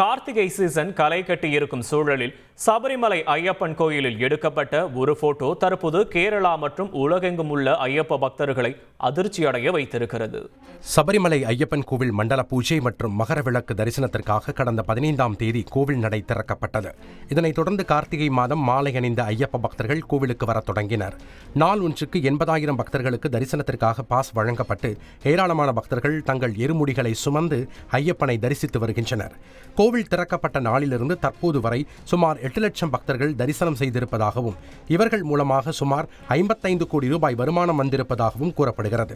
Karthigai season களை கட்டி இருக்கும் சூழலில் சபரிமலை ஐயப்பன் கோயிலில் எடுக்கப்பட்ட ஒரு போட்டோ தற்போது கேரளா மற்றும் உலகெங்கும் உள்ள ஐயப்ப பக்தர்களை அதிர்ச்சியடைய வைத்திருக்கிறது. சபரிமலை ஐயப்பன் கோவில் மண்டல பூஜை மற்றும் மகர விளக்கு தரிசனத்திற்காக கடந்த பதினைந்தாம் தேதி கோவில் நடை திறக்கப்பட்டது. இதனைத் தொடர்ந்து கார்த்திகை மாதம் மாலை அணிந்த ஐயப்ப பக்தர்கள் கோவிலுக்கு வரத் தொடங்கினர். நாள் ஒன்றுக்கு எண்பதாயிரம் பக்தர்களுக்கு தரிசனத்திற்காக பாஸ் வழங்கப்பட்டு ஏராளமான பக்தர்கள் தங்கள் எருமுடிகளை சுமந்து ஐயப்பனை தரிசித்து வருகின்றனர். கோவில் திறக்கப்பட்ட நாளிலிருந்து தற்போது வரை சுமார் எட்டு லட்சம் பக்தர்கள் தரிசனம் செய்திருப்பதாகவும் இவர்கள் மூலமாக சுமார் ஐம்பத்தைந்து கோடி ரூபாய் வருமானம் வந்திருப்பதாகவும் கூறப்படுகிறது.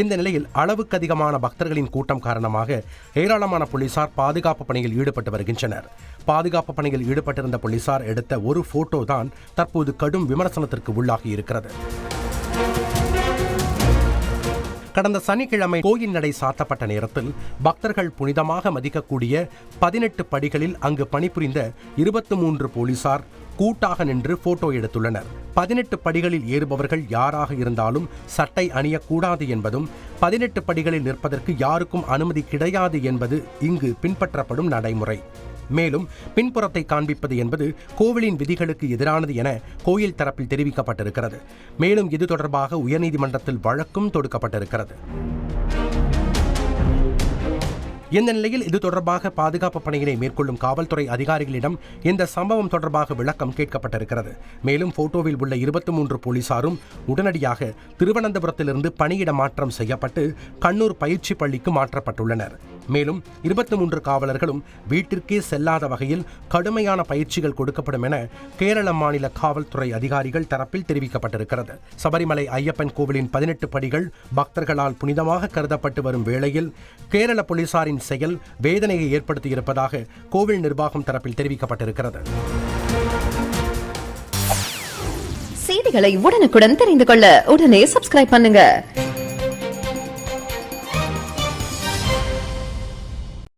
இந்த நிலையில் அளவுக்கு அதிகமான பக்தர்களின் கூட்டம் காரணமாக ஏராளமான போலீசார் பாதுகாப்பு பணியில் ஈடுபட்டு வருகின்றனர். பாதுகாப்பு பணியில் ஈடுபட்டிருந்த போலீசார் எடுத்த ஒரு போட்டோ தான் தற்போது கடும் விமர்சனத்திற்கு உள்ளாகி இருக்கிறது. கடந்த சனிக்கிழமை கோயில் நடை சாத்தப்பட்ட நேரத்தில் பக்தர்கள் புனிதமாக மதிக்கக்கூடிய பதினெட்டு படிகளில் அங்கு பணிபுரிந்த இருபத்தி மூன்று போலீசார் கூட்டாக நின்று போட்டோ எடுத்துள்ளனர். பதினெட்டு படிகளில் ஏறுபவர்கள் யாராக இருந்தாலும் சட்டை அணியக்கூடாது என்பதும் பதினெட்டு படிகளில் நிற்பதற்கு யாருக்கும் அனுமதி கிடையாது என்பது இங்கு பின்பற்றப்படும் நடைமுறை. மேலும் பின்புறத்தை காண்பிப்பது என்பது கோவிலின் விதிகளுக்கு எதிரானது என கோயில் தரப்பில் தெரிவிக்கப்பட்டிருக்கிறது. மேலும் இது தொடர்பாக உயர்நீதிமன்றத்தில் வழக்கும் தொடுக்கப்பட்டிருக்கிறது. இந்த நிலையில் இது தொடர்பாக பாதுகாப்பு பணியினை மேற்கொள்ளும் காவல்துறை அதிகாரிகளிடம் இந்த சம்பவம் தொடர்பாக விளக்கம் கேட்கப்பட்டிருக்கிறது. மேலும் போட்டோவில் உள்ள இருபத்தி மூன்று போலீசாரும் உடனடியாக திருவனந்தபுரத்திலிருந்து பணியிட மாற்றம் செய்யப்பட்டு கண்ணூர் பயிற்சி பள்ளிக்கு மாற்றப்பட்டுள்ளனர். மேலும் இருபத்தி மூன்று காவலர்களும் வீட்டிற்கே செல்லாத வகையில் கடுமையான பயிற்சிகள் கொடுக்கப்படும் என கேரள மாநில காவல்துறை அதிகாரிகள் தரப்பில் தெரிவிக்கப்பட்டிருக்கிறது. சபரிமலை ஐயப்பன் கோவிலின் பதினெட்டு படிகள் பக்தர்களால் புனிதமாக கருதப்பட்டு வரும் வேளையில் கேரள போலீசாரின் செயல் வேதனையை ஏற்படுத்தியிருப்பதாக கோவில் நிர்வாகம் தரப்பில் தெரிவிக்கப்பட்டிருக்கிறது. செய்திகளை உடனுக்குடன் தெரிந்து கொள்ள உடனே சப்ஸ்கிரைப் பண்ணுங்க.